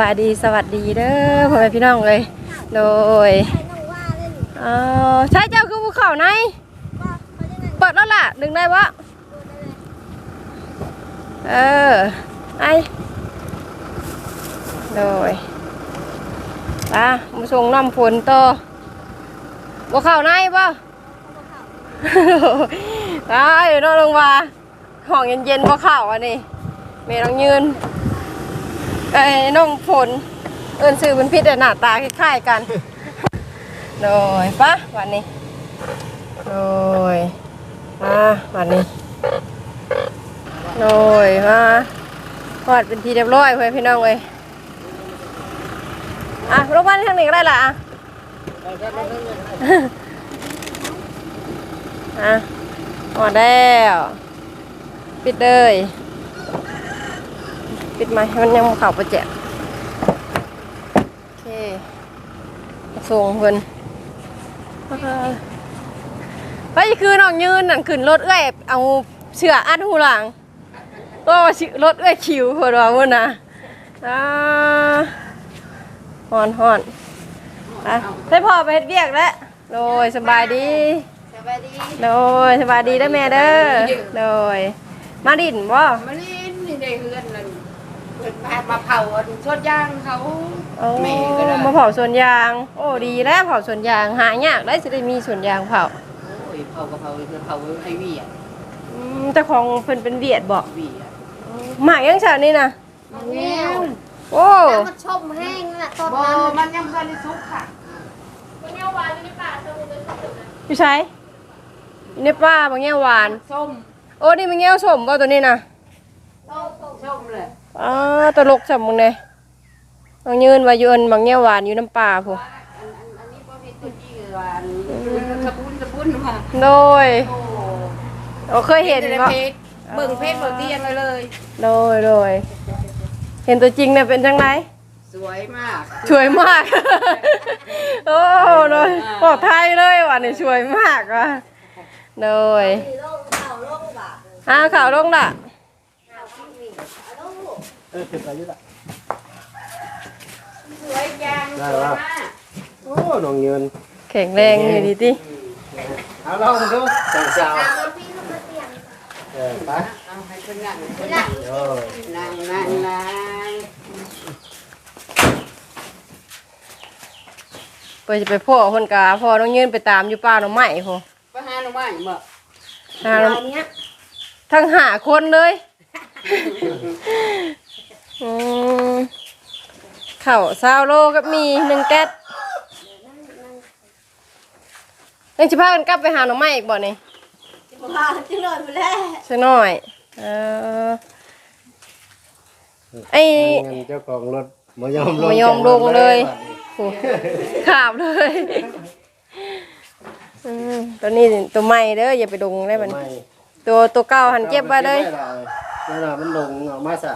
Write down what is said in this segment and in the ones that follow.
บายดีสวัสดีเด้อพ่อแม่พี่น้องเลย โดยเออใช่เจ้าคือภูเขาในเปิดแล้วล่ะ ดึงได้ปะเออไอโดยไปมาส่งน้ำฝนต่อบ่เข้าในปะไอ้น้องลงมาห้องเย็นๆบ่เข้าอันนี้แม่ต้องยืน ไอ้น้องฝนเอินซื้อเป็นพิษแต่หน้าตาคล้ายๆกันโดยปะวันนี้โดยมาวันนี้โดยมาทอดเป็นทีเรียบร้อยเพื่อนพี่น้องเลยอะลงมาทางนี้ก็ได้ละอะอะหอดแล้วปิดเลย ปิดไหมให้มันยังบ่เข่าประแจกโอเคส่งเพิ่นไปคือน้องยืนนั่นขึ้นรถเอ้อยเอาเชือกอัดหูหลังก็ชื่อรถเอ้อยคิวเพิ่นว่ามื้อนะอ่าฮอนฮอนอะให้พ่อไปเฮ็ดเวียกแล้วโดยสบายดีสบายดีโดยสบายดีเด้อแม่เด้อโดยมาดินบ่มาลีนนี่ได้เฮือนนั่น เพิ่นมามาเผาอันชดย่างเขาโอ้แม่ก็ได้มาเผาสวนยาง โอ้ดีแล้วเผาสวนยางหายากได้สิได้มีสวนยางเผาโอ้ยเผากะเพราคือเผาไอ้วี่อะอืมเจ้าของเพิ่นเป็นเวียดบ่วี่อะหมากยังฉานี่นะแง่วโอ้แล้วมันชมแห้งนั่นแหละตอนบ่นั้นมันยังบ่ได้สุกค่ะอยู่ใช้อยู่ในป่าบางแง่วหวาน ส้มโอ้นี่มันแง่วสมบ่ตัวนี้นะส้มเลย อ๋อตลกจับมึงเลยต้องยืนว่าอยู่อันบางแง่วหวานอยู่น้ำป่าพุ่นอันอันอันนี้บ่มีตัวที่ว่าอันสะบุนสะบุนว่าโดยโอ้โอ้เคยเห็นในบ่เพจเบิ่งเพจเบิ่งเตียงเลยเลยโดยโดยเห็นตัวจริงเนี่ยเป็นจังไงสวยมากช่วยมาก โอ้โดยปลอดไทยเลยว่ะนี่ช่วยมากว่ะโดยอ้าวข่าวลงละ เออเก็บไปอยู่ละสวยจังได้สวยแล้วมากโอ้น้องเงินแข็งแรงอยู่ดีติเอาลองดูสองสาวเออไปเอาให้เพิ่นนั่งโอ้ยนั่งนั่งนั่งเปิดจะไปพ่อคนกาพ่อต้องยืนไปตามอยู่ป่าหน่อไม้พ่อไปหาหน่อไม้บ่หาหน่อทั้งหาคนเลย อืมข้าวซาวโลกับมีหนึ่งแก๊สยังจะพากันกลับไปหาหน่อไม้อีกบ่นี่มาจังเลยไปแล้วสักหน่อย เออ ไอ้ เงินเจ้าของรถมายอมลงมายอมลงเลย โอ้ขาบเลยอืมตัวนี้ตัวใหม่เด้ออย่าไปดงได้มันไม่ตัวตัวเก่าหันเก็บไว้เลยเวลามันลงออกมาซะ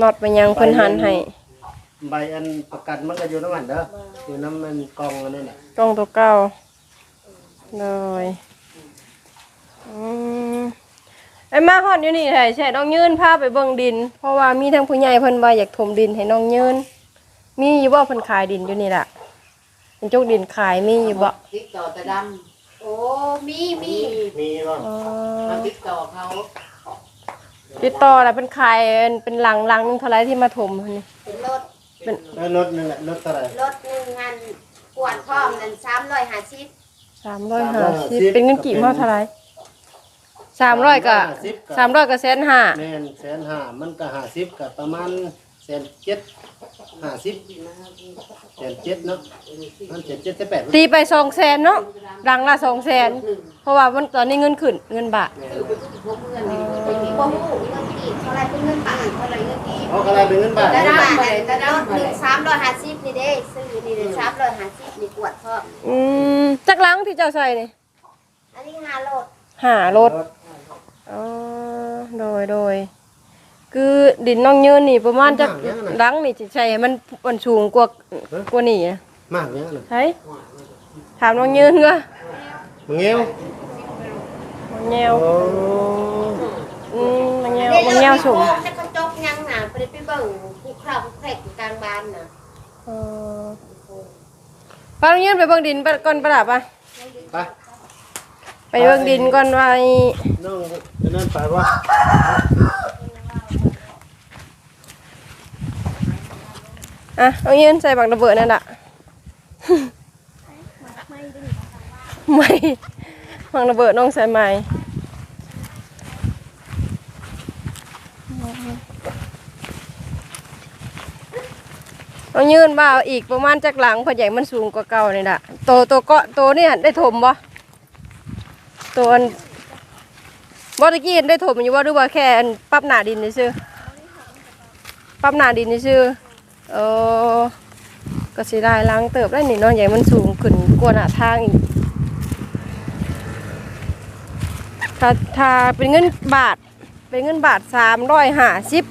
น็อตมันยังเพิ่นหันให้ใบอันประกันมันก็อยู่น้ำมันเด้ออยู่น้ำมันกองอันนี้แหละกล้องตัวเก่าเลยอืมไอ้มาฮอดอยู่นี่ไใช่น้องยืนพาไปเบิ่งดิน เพราะว่ามีทั้งผู้ใหญ่เพิ่นว่าอยากถมดินให้น้องยืน มีอยู่บ่เพิ่นขายดินอยู่นี่ล่ะเป็นจุกดินขายมีอยู่บ่ติ๊กต่อตะดโอ้มีำมีมีบ่อ๋อ มาติ๊กต่อเขา ติดต่อแล้วเป็นขายเป็นหลังหลังนึงเท่าไหรที่มาถมนี่เป็นรถแล้วรถนึงแหละรถเท่าไหร่ รถหนึ่งงานกวดพร้อมนั่นสามร้อยห้าสิบสามร้อยห้าสิบเป็นเงินกี่เท่าเท่าไหรสามร้อยกับสามร้อยกับแสนห้าแม่นแสนห้ามันก็ห้าสิบกับประมาณแสนเจ็ดห้าสิบแสนเจ็ดเนาะมันเจ็ดเจ็ดสิบแปดตีไปสองแสนเนาะดังละสองแสนเพราะว่ามันตอนนี้เงินขึ้นเงินบาทพวกเพื่อนนี่ บ่ฮู้เงินกีบเท่าไหรเป็นเงินบาทเท่าไหรเงินกีบเอาอะไรเป็นเงินบาท แต่เนี่ยละบาทแต่ละรถหนึ่งสามร้อยห้าสิบนี่เด้ซื้อนี่เด้สามร้อยห้าสิบนี่กวดพร้อมอืมจักหลังที่เจ้าใส่นี่อันนี้ห้ารถหารถอ๋อโดยโดย คือดินน้องยืนนี่ประมาณจักหลังนี่สิใช่ให้มันมันสูงกว่ากว่านี่นะมากเนี้ยนะใช่ถามน้องยืนก็มึงเงี้ยวมันแนว โอ้ อืมมันแนวได้มันรถแนวมีสูงโค้งแล้วก็จกยังหนาไปได้ไปเบิ่งภูเขาภูแขกอยู่กลางบ้านน่ะเออป้าต้องยืนไปเบิ่งดินไปก่อนประดับอะไปไปเบิ่งดินก่อนว่าไอ้น้องจะนั่นไปว่าอะเอายืนใส่บักระเบิดนั่นแหละไม่บักระเบิดน้องใส่ใหม่ เอายืนบ่าวอีกประมาณจากหลังพอใหญ่มันสูงกว่าเก่านี่แหละโตโตก็โตนี่ได้ถมบ่ตัวบ่ตะกี้ได้ถมอยู่ว่าหรือว่าแค่อันปรับหน้าดินซื่อปรับหน้าดินซื่อๆเออก็สิได้ล้างเติบได้นี่เนาะใหญ่มันสูงขึ้นกว่าหน้าทางอีกถ้าถ้าเป็นเงินบาทเป็นเงินบาทสามร้อยห้าสิบ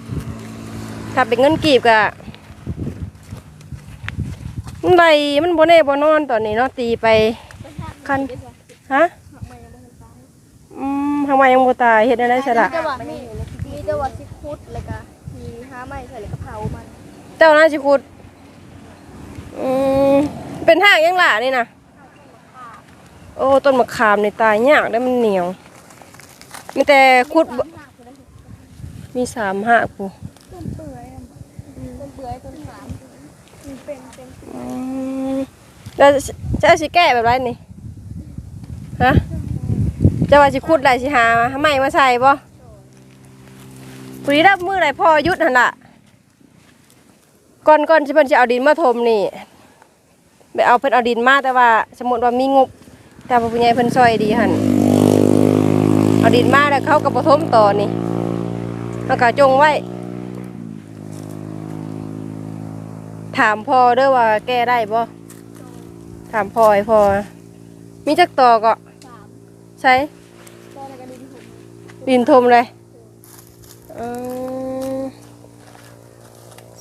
ถ้าเป็นเงินกีบก็ มันไรมันโบเน่โบนอนตอนนี้เนาะตีไปคันฮะอืมทำไมยังโบตายเห็นอะไรสละมีแต่ว่ามีมีแต่ว่าสิคุดแล้วก็มีห้าไม้ใส่แล้วก็เผามันเจ้าน่าจะขุดอืมเป็นห้างยังหล่ะนี่นะโอ้ต้นมะขามในตายยากได้มันเหนียวมีแต่ขุดบ่มีสามหักปูต้นเปื่อยอะต้นเปื่อยต้นสามมันเป็นเป็น อืม แล้วจะเอาสิแก้แบบไรนี่ฮะจะว่าสิขุดไรสิหาทำไมมาใส่บ่ปุ๋ยรับมือไรพ่อยุดหันละก่อนก่อนที่เพิ่นจะเอาดินมาถมนี่ไปเอาเพิ่นเอาดินมาแต่ว่า สมมติว่ามีงบ แต่ว่าผู้ใหญ่เพิ่นซอยดีหันเอาดินมาแล้วเขาก็บ่ถมต่อนี่เขาก็จงไว้ ถามพ่อเด้อว่าแก้ได้บ่ ถามพ่อให้พ่อมีจักต่อก็สามใช้ต้นแล้วก็ดินหุบดินทมเลยเออ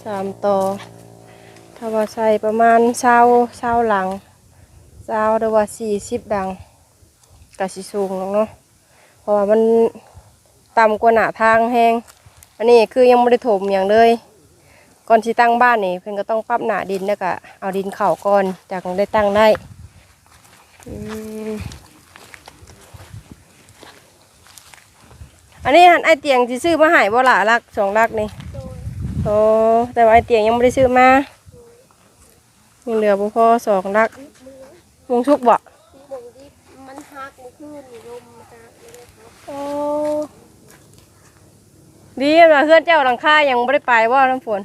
สามต่อ ถ้าว่าใส่ประมาณเช้าเช้าหลังเช้าหรือว่าสี่สิบดังกะสิสูงเนาะเพราะว่ามันต่ำกว่าหน้าทางแห้งอันนี้คือยังไม่ได้ถมอย่างเลย ก่อนที่ตั้งบ้านนี่เพิ่นก็ต้องปรับหนาดินแล้วก็เอาดินเข่าก่อนจากนั้นได้ตั้งได้อืมอันนี้หันไอเตียงที่ซื้อมาใหายบ่หล่ะลักสองลักนี่โดยโอ้แต่ว่าไอเตียงยังไม่ได้ซื้อมายังเหลือบ่พอสองลักวงชุกบ่มีบ่งที่มันหักมันขึ้นมีลมมันจะไม่ได้ครับโอ้ดีว่าเพื่อนเจ้าหลังคายังไม่ได้ไปว่าน้ำฝน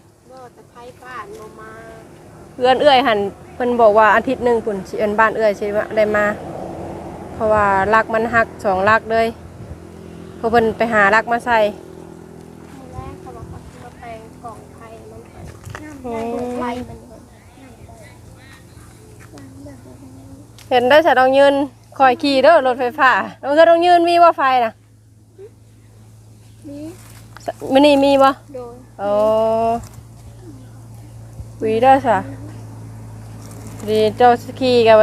เพื่อนเอื้อยหันเพิ่นบอกว่าอาทิตย์หนึ่งพุ่นเอิ้นบ้านเอื้อยสิว่าได้มา เพราะว่ารักมันหักสองรักเลยเพราะเพิ่นไปหารักมาใส่แรกเขาบอกว่ามาแปลงกล่องไฟมันไปน้ำได้เปิดไฟมันก่อนน้ำแบบนี้เห็นได้ใส่ดองยืนคอยขี่เด้อรถไฟฟ้าดองเธอดองยืนมีว่าไฟนะนี่มินี่มีบ่โดยโอ้ วีได้อสะดีเจ้าขี่กับ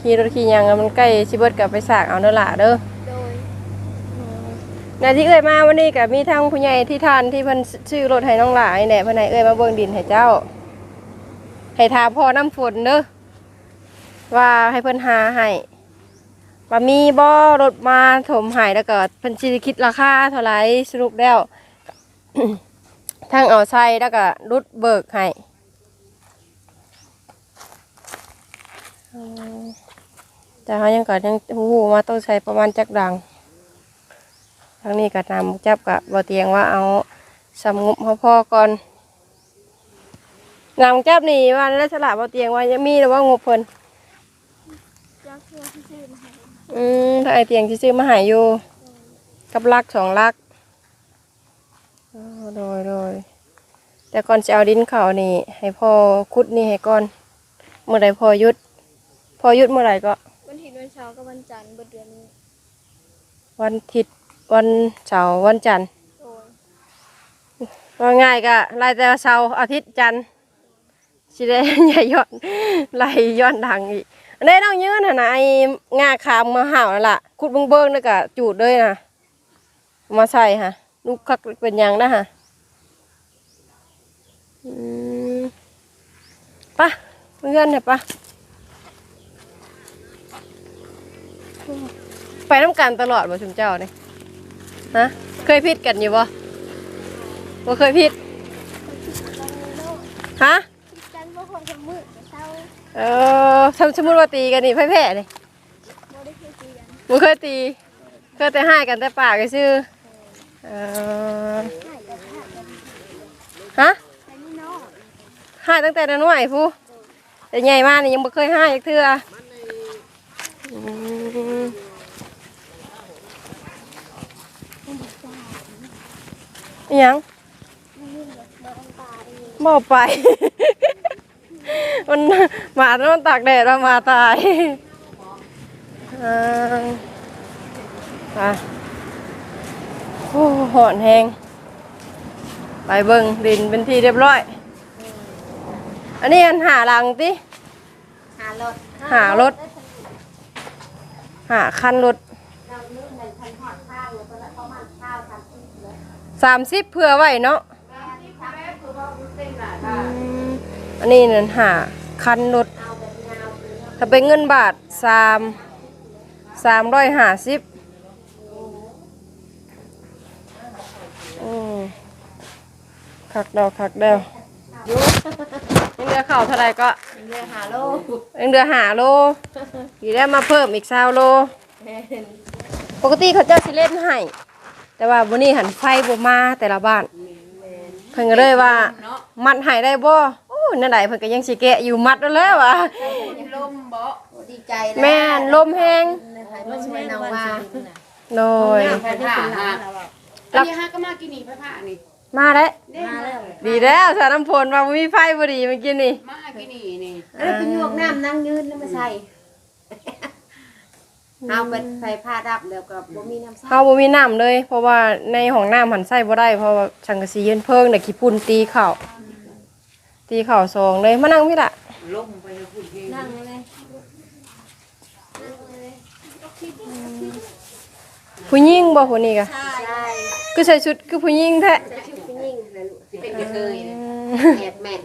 ขี่รถขี่หยังอะมันใกล้สิเบิดกับไปสากเอาเด้อล่ะเด้อโดยนาที่เอ้ยมาวันนี้กับมีทางผู้ใหญ่ที่ทานที่เพิ่นชื่อรถให้น้องหลายเนี่ยเพิ่นให้เอ้ยมาเบิ่งดินให้เจ้า ให้ทาพ่อน้ำฝนเด้อว่าให้เพิ่นหาให้ว่ามีบ่รถมาถมให้แล้วก็เพิ่นสิคิดราคาเท่าไหร่สรุปแล้ว ทางเอาใส่แล้วก็รุดเบิกให้อืมแต่เขายังก็ยังฮู้ว่าต้องใช้ประมาณจักดังทางนี้ก็นำจับกับบ่เตียงว่าเอาสำงบเขาพ่อก่อนนำจับนี่ว่าแล้วสละบ่เตียงว่ายังมีหรือว่างบเพิ่นยักษ์เพื่อที่ซื้อมาให้อืมถ้าไอเตียงที่ซื้อมาใหายอยู่กับลักสองลักเออ โดยโดยแต่ก่อนจะเอาดินเขานี่ ให้พ่อคุดนี่ให้ก่อน เมื่อใดพอหยุดพอหยุดเมื่อไหร่ก็วันอาทิตย์วันเสาร์กับวันจันทร์เบิดเดือนนี้วันอาทิตย์วันเสาร์วันจันทร์โดยว่าง่ายก็ไล่แต่เสาร์อาทิตย์จันทร์สิได้ใหญ่ย้อนไล่ย้อนดังอีกอันนี้ต้องยืนหั่นนะไอ้งาขามมาห่าวนั่นล่ะขุดเบิ้งๆแล้วก็จูดเลยนะเอามาใส่ฮะ ลูกคักเป็นหยังนะฮะปะเพื่อนเนี่ยปะไปน้ำกันตลอดบ่ชุมเจ้าเนี่ยฮะเคยพิดกันอยู่บ่บ่เคยพิดฮะกันบ่คนจะมืดจะเออสมสมมุติว่าตีกันนี่แพ้ๆนี่บ่ได้เคยตีกันบ่เคยตี เคยแต่ให้กันแต่ปากก็ซื่อ เออให้ต่ผ้ากันฮะแต่นี่น้องให้ตั้งแต่น้อยผู้แต่ใหญ่มากนี่ยังบ่เคยให้อีกเทื่อยังนี่แบบโดนตาดีบ่ไป มันหมาต้องตากแดดแล้วมาตายอ่า โอ้หอนแหงไปเบิ่งดินเป็นที่เรียบร้อย อันนี้อันหาหลังติ หารถหารถ หาคันรถเราเรื่องเงินพันหอดข้าวแล้วก็ประมาณข้าวสามสิบเลยสามสิบเพื่อไว้เนาะแม่ที่ทำอันนี้นั่นหาคันรถ เอาแบบยาวเลยถ้าเป็นเงินบาทสามสามร้อยห้าสิบอืม คักเดาคักเดายังเดือเข่าเท่าไรก็เรือหาโลยังเดือหาโลอีได้มาเพิ่มอีกสาวโล ปกติเขาเจ้าสิเล่นให้แต่ว่าวันนี้หันไฟบ่มาแต่ละบ้านเพิ่นก็เลยว่า มัดให้ได้บ่โอ้นั่นใดเพิ่นก็ยังสิแกะอยู่มัดแล้วแหล้วอะลมบ่ดีใจแล้วแม่นลมแฮงมาช่วยน้องว่าโดยพระผ้าฮะอันนี้ฮะก็มากินนี่พระผ้านี่ มาแล้วมาแล้วดีแล้วสารน้ำพลว่าบ่มีไฟบ่ดีเมื่อกี้นี่ มากินนี่นี่แล้วเป็นยวกน้ำนั่งยืนแล้วมาใส่เอาเป็นไฟผ้าดับแล้วก็บ่มีน้ำใส่เฮาบ่มีน้ำเลย เพราะว่าในห้องน้ำหันใส่บ่ได้เพราะว่าสังกะสีเย็นเพิ่งเด็กขี้ปุ่นตีเข่าตีเข่าซองเลยมานั่งพี่ละลมไปแล้วพูดเองนั่งเลยผู้หญิงบ่คนนี้กะใช่คือใส่ชุดคือผู้หญิงแท้จะชื่อผู้หญิง เลยลูกเป็นกระเทยนะแอบแม่น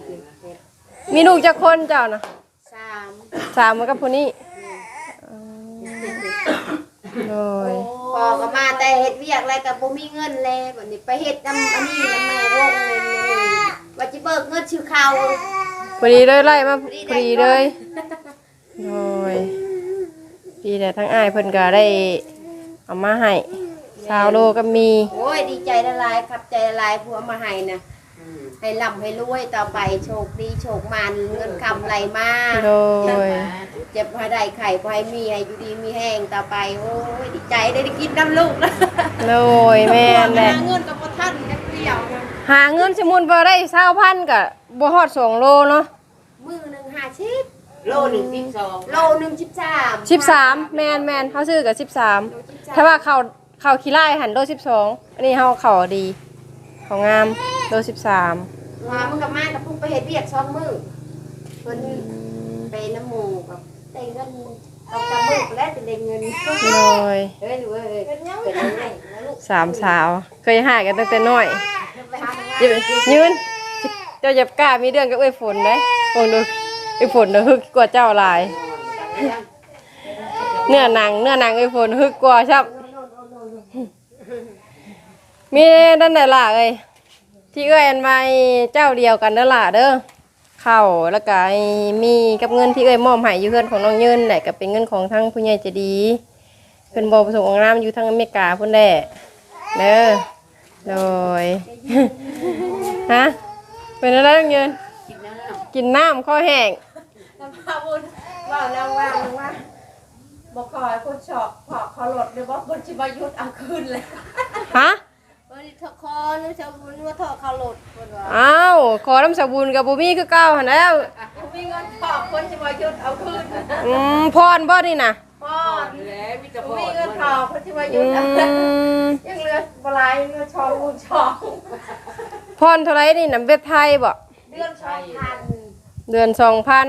มีลูกจักคนเจ้านะสามสามมันกับผู้นี้โดยพอก็มาแต่เฮ็ดเวียกอะไรก็บ่มีเงินเลยบัดนี้ไปเฮ็ดนำอันนี้นำแม่วงเลยนี่ว่าสิเบิกเงินชื่อเขาพอดีเลยไล่มาพอดีเลยโดยดีแต่ทั้งอ้ายเพิ่นก็ได้เอามาให้สาวโลก็มี โอ้ยดีใจละลายครับใจละลายผัวมาให้นะ ให้ร่ำให้รวยต่อไปโชคดีโชคมันเงินคำไหลมาโดยเจ็บให้ได้ไข่พอให้มีให้อยู่ดีมีแห้งต่อไปโอ้ยดีใจได้ได้กินน้ำลูกแล้วโดยแม่นแหละหาเงินกับพ่อท่านนักเดียวนะหาเงินสมุนบ่ได้เศร้าพันกับบ่ฮอดสองโลเนาะมือหนึ่งห้าชิปโลหนึ่งสิบสองโลหนึ่งสิบสามสิบสามแมนแมนเขาซื้อกับสิบสามถ้าว่าเขาเขาขี้ไล่หันโลสิบสองอันนี้เขาเขาดีเขางามโลสิบสามมามันกับมากับพุ่งไปเฮ็ดเวียกสองมือเพิ่นไปน้ำหมูกับได้เงินเอากำมือไปแล้วจะได้เงินโดยเฮ้ยดูเอ้ยเป็นยังไงนะลูกสามสาว เคยหากันตั้งแต่น้อยไปหาทางยืนยืนเจ้าอย่ากล้ามีเรื่องกับเอ้ยฝนนะโอ้ดูไอ้ยฝนเด้อฮึกกว่าเจ้าหลาย เนื้อหนังเนื้อหนังไอ้ฝนฮึกกว่าชับ มีด้านไหนล่ะเอ้ยที่เอ้ยอันมาเจ้าเดียวกันเด้อล่ะเด้อเข้าแล้วก็ไอ้มีกับเงินที่เอ้ยมอบให้อยู่เพื่อนของน้องยืนแหละก็เป็นเงินของทั้งผู้ใหญ่ใจะดีเพิ่นบ่ประสงค์ของน้ำอยู่ทางอเมริกาพุ่นแหละเด้อโดยฮะเป็นอะไรน้องยืนกินน้ำข้อแห้งน้ำพาบุญว่าแล้วว่าว่าบอกขอให้คนชอบขอขอหลดหรือว่าคนชิบายุทธเอาคืนเลยฮะ วันนี้ทอคอนึกชาวบุญว่าทอเขาหลดคนว่าอ้าวขอน้ำสบูนกับบูมี่คือเก่าหันแล้วมีเงินขอคนชิบายุทธเอาคืนอืมพรบ่นี่นะพ่อแล้วมีกระมีบอกเงินขอคนชิบาอืยุทธมยังเหลือปลายเงินชองบุญชองพรเท่าไรนี่น้ำเว็บไทยบ่เดือนชองพันเดือนสองพัน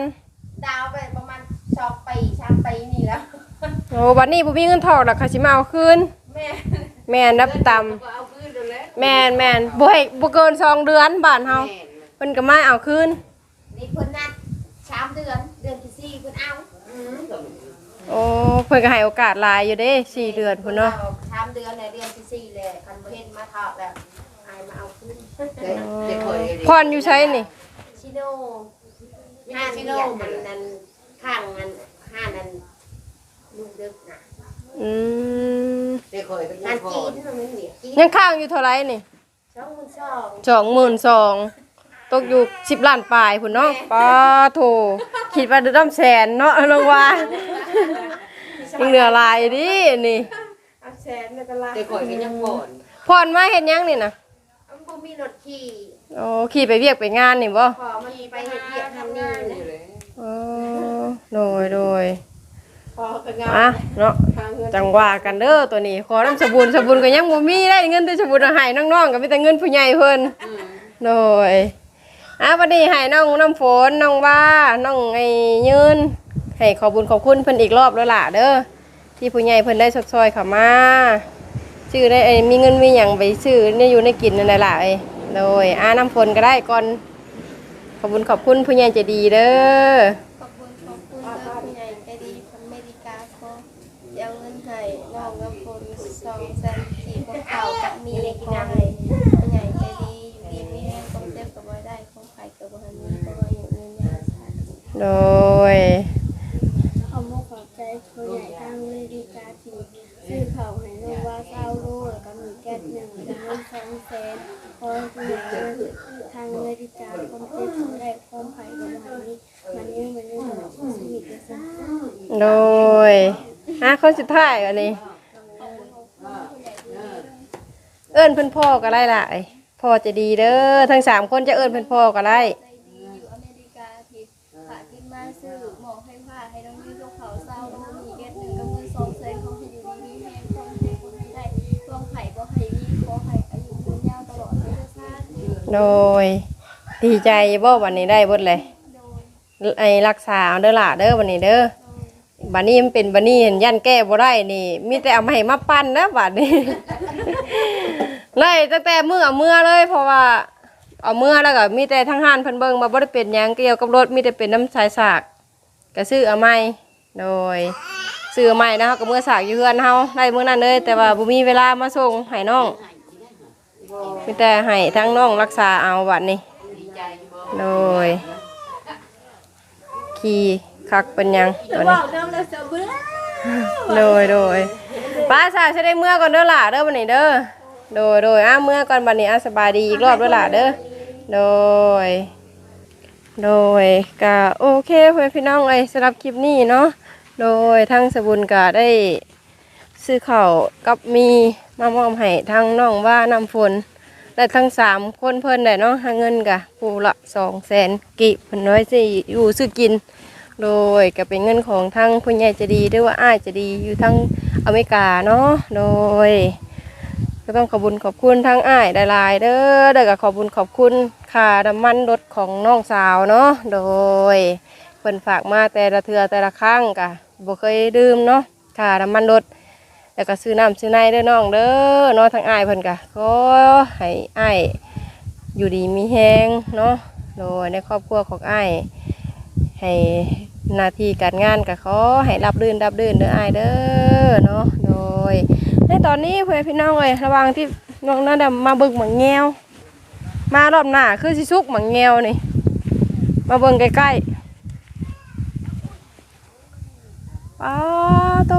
ดาวไปประมาณชองปีชามปีนี่แล้ว โอ้บัดนี้บูมี่เงินทอกดอกเขาสิมาเอาคืนแม่แม่นนับต่ก็เอาคื นแล้วำแม่นแม่นบ่ให้บ่เกินสองเดือนบ้านเฮาแม่เพิ่นก็มาเอาคืนนี่เพิ่นนัดสามเดือน เดือนที่สี่เพิ่นเอาโอ้เพิ่นก็ให้โอกาสหลายอยู่เด้สี่เดือนพุ่นเนาะสามเดือนในเดือนที่สี่เลยคันบ่เห็นมาทอดแล้วอายมาเอาคืนเด็กเด็กคอยพรอยู่ใช้นี่ชิโน่ห้านเดียกมันนั้นข้างนั้นห้านนั้นลูกดึกนะ อืมเด็กคอยเป็นงานพอจีนทำไมเนี่ยจีนยังข้างอยู่เท่าไหร่นี่สองหมื่นสองสองหมื่นสองตกอยู่สิบล้านปลายพุ่นเนาะป้าโถคิดว่าจะต้องแสนเนาะลงว่ายังเหลือหลายดินี่เอาแสนไม่เป็นไรเด็กคอยเป็นยังพอนพรมาเห็นยังนี่นะมันบ่มีรถขี่โอ้ขี่ไปเวียกไปงานนี่บ่พอมันไปเฮ็ดเวียกทำนี่นะอ๋อโดยโดย พอก็งานอะเนาะทางเงินจังว่ากันเด้อตัวนี้ขอน้ำสบุนสบุนก็ยังบ่มีได้เงินแต่สบุนเอาให้น้องๆก็มีแต่เงินผู้ใหญ่เพิ่นโดยอะวันนี้ให้น้องน้ำฝนน้องว่าน้องไอ้ยืนให้ขอบุญขอบคุณเพิ่นอีกรอบแล้วล่ะเด้อที่ผู้ใหญ่เพิ่นได้ชดช่วยเข้ามาชื่อได้ไอ้มีเงินมีหยังไปซื้อเนี่ยอยู่ในกินนั่นแหละล่ะไอ้โดยอะน้ำฝนก็ได้ก่อนขอบคุญขอบคุณผู้ใหญ่ใจดีเด้อ ขอบคุณขอบคุณเด้อผู้ใหญ่ใจดีอเมริกาขอเดี๋ยวเงินให้น้องกับคนสองแสนสี่พวกเขากับ มีขอให้ผู้ใหญ่ใจดีอยู่ดีมีแห้งความเจ็บกับบ่ได้ความไข่กับบ่ทันมีเพราะว่าอยู่เงินยาสาธุโดย ขอมขอบใจผู้ใหญ่ทางอเมริกาที่ซื้อเขาวให้น้องว่าเศร้าโลแล้วก็มีแก๊สหนึ่งแล้วก็เงินสองแสนขอให้ผู้ใหญ่ทางอเมริกาความเจ็บความได้ความไข่กับบ่ทันมีมันยังมันยังชีวิตจะสั้นโดยอะคนสุดท้ายอันนี้ เอิ้นเพิ่นพ่อก็ได้ล่ะไอ้พ่อจะดีเด้อทั้งสามคนจะเอิ้นเพิ่นพ่อก็ได้ใจดีอยู่อเมริกาที่ฝากกินมาซื้อหมอให้ผ้าให้น้องยืนกับเขาเศร้าโลมีแก๊สหนึ่งกับเงินสองแสนเขาให้อยู่ดีมีแห้งความเจ็บความได้ความไข่ก็ให้มีขอให้อายุยืนยาวตลอดไปเลยค่ะโดยดีใจบ่วันนี้ได้เบิดเลยโดยไอ้รักษาเอาเด้อล่ะเด้อวันนี้เด้อบัดนี้มันเป็นบัดนี้เห็นยันแก้บ่ได้นี่มีแต่เอามาให้มาปั้นนะบัดนี้ เลยตั้งแต่มื้อเอามื้อเลย เพราะว่า เอามื้อแล้วก็มีแต่ทั้งห้านเพิ่นเบิ่งมาบ่ได้เป็นหยังเกี่ยวกับรถมีแต่เป็นน้ำสายสากก็ซื้อเอาใหม่โดยซื้อใหม่นะเฮาก็มื้อสากอยู่เฮือนเฮาได้มื้อนั้นเลย แต่ว่าบ่มีเวลามาส่งให้น้องมีแต่ให้ทั้งน้องรักษาเอาบัดนี่โดยขี่คักเป็นหยังตัวนี้โดยโดยป้าสาวจะได้เมื่อก่อนเด้อหล่ะเด้อวันนี้เด้อ โดยโดยอ้าเมื่อก่อนวันนี้อ้าสบายดีอีกรอบเด้อล่ะเด้อโดย โดยก็โอเคเพื่อนพี่น้องเอ้ยสำหรับคลิปนี้เนาะโดยทั้งสบุญก็ได้ซื้อข้าวกับมีมามอบให้ทั้งน้องว่านำฝนและทั้งสามคนเพิ่นได้เนาะหาเงินกะผู้ละสองแสนกิเพิ่นน้อยสิอยู่ซื้อกิน โดยก็เป็นเงินของทั้งผู้ใหญ่จะดีหรือว่าอ้ายจะดีอยู่ทั้งอเมริกาเนาะโดย ก็ต้องขอบุญขอบคุณทั้งอ้ายหลายๆเด้อเด้อก็ขอบุญขอบคุณค่าน้ำมันรถของน้องสาวเนาะโดยเพิ่นฝากมาแต่ละเทือแต่ละครั้งกะบ่เคยดื่มเนาะค่าน้ำมันรถแล้วก็ซื้อน้ำซื้อในเด้อน้องเด้อเนาะทางอ้ายเพิ่นกะก็ให้อ้ายอยู่ดีมีแฮงเนาะโดยในครอบครัวของอ้ายให้หน้าที่การงานก็ขอให้รับรื่นรับรื่นเด้ออ้ายเด้อเนาะโดย ในตอนนี้เพื่อนพี่น้องเอ้ยระวังที่น้องนั่นมาเบิ่งหมังแงวมารอบหน้าคือสิสุกเหมังแงวนี่ มาเบิ่งใกล้ๆป้าโต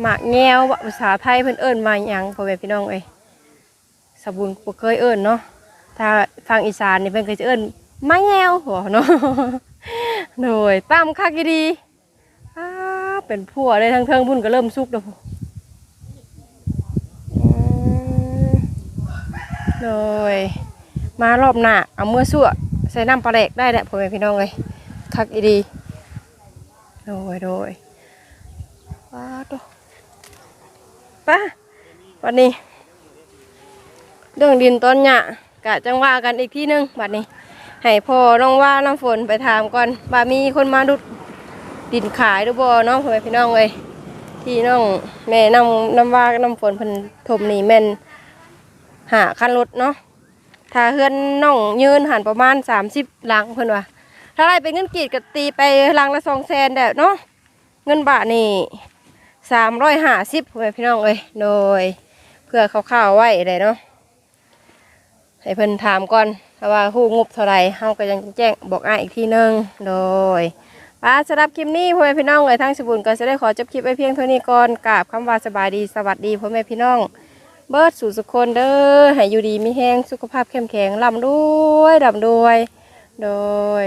หมากแงวภาษาไทยเพิ่นเอิ้นมาหยังพ่อแม่พี่น้องเอ้ยสบุญบ่เคยเอิ้นเนาะถ้าทางอีสานนี่เพิ่นก็จะเอิ้นมะแงวหัวเนาะโดยตามคักอีดีอ้าเป็นผัวเลยทั้งเทิงพุ่นก็เริ่มสุกแล้วพูอืม โดยมารอบหน้าเอาเมื่อสั่วใส่น้ำปลาแหกได้แหละพ่อแม่พี่น้องเอ้ยคักอีดีโดยโดยว้าตัวป้าวันนี้ เรื่องดินต้นหญ้ากะจังว่ากันอีกที่นึงบัดนี้ให้พ่อน้องว่าน้ำฝนไปถามก่อนว่ามีคนมาดุดดินขายหรือบ่เน้องพ่อแม่พี่น้องเลยที่น้องแม่น้ำน้ำว่าน้ำฝนพิ่นถมนี่แม่น หาคันรถเนาะถ้าเฮือนน้องยืนหันประมาณ30หลังเพิ่อนว่าถ้าไรเป็นเงินกีดก็ตีไปหลังละ2แสนแด้วเนาะเงินบาทนี่350พ่อแม่พี่น้องเอ้ยโดยเพื่อคร่าวๆไว้ได้เนาะให้เพิ่อนถามก่อนว่าฮู้งบเท่าไรเฮาก็ยังแจ้งบอกอ้ายอีกทีนึงโดยป้าสำหรับคลิปนี้พ่อแม่พี่น้องเอ๋ยทั้งสบุญก็จะได้ขอจบคลิปไว้เพียงเท่านี้ก่อนกราบคำว่าสบายดีสวัสดีพ่อแม่พี่น้อง เบิดสู่สุขคนเด้อให้อยู่ดีมีแห้งสุขภาพเข้มแข็งลำด้วยลำด้วย โดย